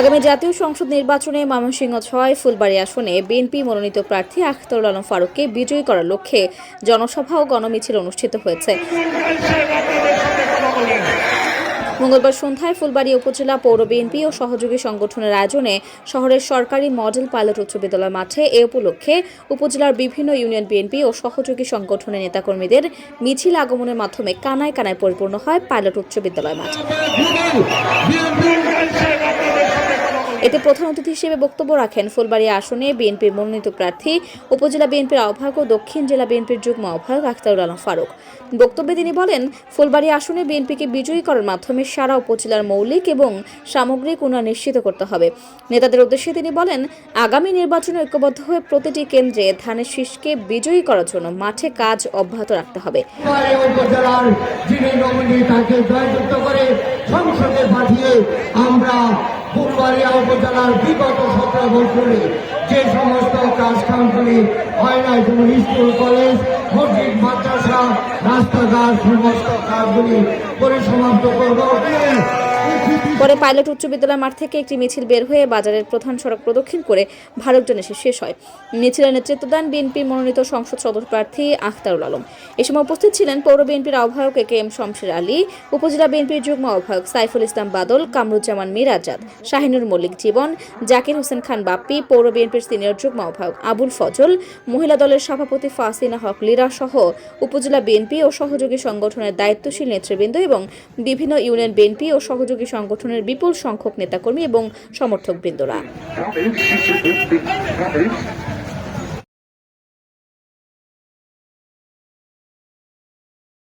আগামী জাতীয় সংসদ নির্বাচনে ময়মনসিংহ ছয়, ফুলবাড়ি আসনে বিএনপি মনোনীত প্রার্থী আখতারুল আলম ফারুককে বিজয়ী করার লক্ষ্যে জনসভা ও গণমিছিল অনুষ্ঠিত হয়েছে। মঙ্গলবার সন্ধ্যায় ফুলবাড়ী উপজেলা পৌর বিএনপি ও সহযোগী সংগঠনের আয়োজনে শহরের সরকারি মডেল পাইলট উচ্চ বিদ্যালয় মাঠে এ উপলক্ষে উপজেলার বিভিন্ন ইউনিয়ন বিএনপি ও সহযোগী সংগঠনের নেতাকর্মীদের মিছিল আগমনের মাধ্যমে কানায় কানায় পরিপূর্ণ হয় পাইলট উচ্চ বিদ্যালয় মাঠ। এতে প্রধান অতিথি হিসেবে বক্তব্য রাখেন ফুলবাড়ী আসনে বিএনপির মনোনীত প্রার্থী, উপজেলা বিএনপির আহ্বায়ক ও দক্ষিণ জেলা বিএনপির যুগ্ম আহ্বায়ক আখতারুল আলম ফারুক। বক্তব্যে তিনি বলেন ফুলবাড়ী আসনে বিএনপিকে বিজয়ী করার মাধ্যমে সারা উপজেলার মৌলিক এবং সামগ্রিক উন্নয়ন নিশ্চিত করতে হবে। নেতাদের উদ্দেশ্যে তিনি বলেন, আগামী নির্বাচনে ঐক্যবদ্ধ হয়ে প্রতিটি কেন্দ্রে ধানের শীষকে বিজয়ী করার জন্য মাঠে কাজ অব্যাহত রাখতে হবে। সংসদে পাঠিয়ে আমরা ফুলবাড়িয়া উপজেলার বিগত সতেরো বছরে যে সমস্ত কাজকামগুলি হয় না যেমন স্কুল, কলেজ, মসজিদ, মাদ্রাসা, রাস্তাঘাট, সমস্ত কাজগুলি পরিসমাপ্ত করব। পরে পাইলট উচ্চ বিদ্যালয় মাঠ থেকে একটি মিছিল বের হয়ে বাজারের প্রধান সড়ক প্রদক্ষিণ করে ভারতজন এসে শেষ হয়। মিছিলের নেতৃত্ব দেন বিএনপি মনোনীত সংসদ সদস্য প্রার্থী আখতারুল আলম। এ সময় উপস্থিত ছিলেন পৌর বিএনপির আহ্বায়ক এ কে এম শমশের আলী, উপজেলা বিএনপির যুগ্ম আহ্বায়ক সাইফুল ইসলাম বাদল, কামরুজ্জামান মীর আজাদ শাহিনুর মল্লিক জীবন, জাকির হোসেন খান বাপ্পি, পৌর বিএনপির সিনিয়র যুগ্ম আহ্বায়ক আবুল ফজল, মহিলা দলের সভাপতি ফাসিনা হক লীরা সহ উপজেলা বিএনপি ও সহযোগী সংগঠনের দায়িত্বশীল নেতৃবৃন্দ এবং বিভিন্ন ইউনিয়ন বিএনপি ও সহযোগী সংগঠনের বিপুল সংখ্যক নেতাকর্মী এবং copies, copies.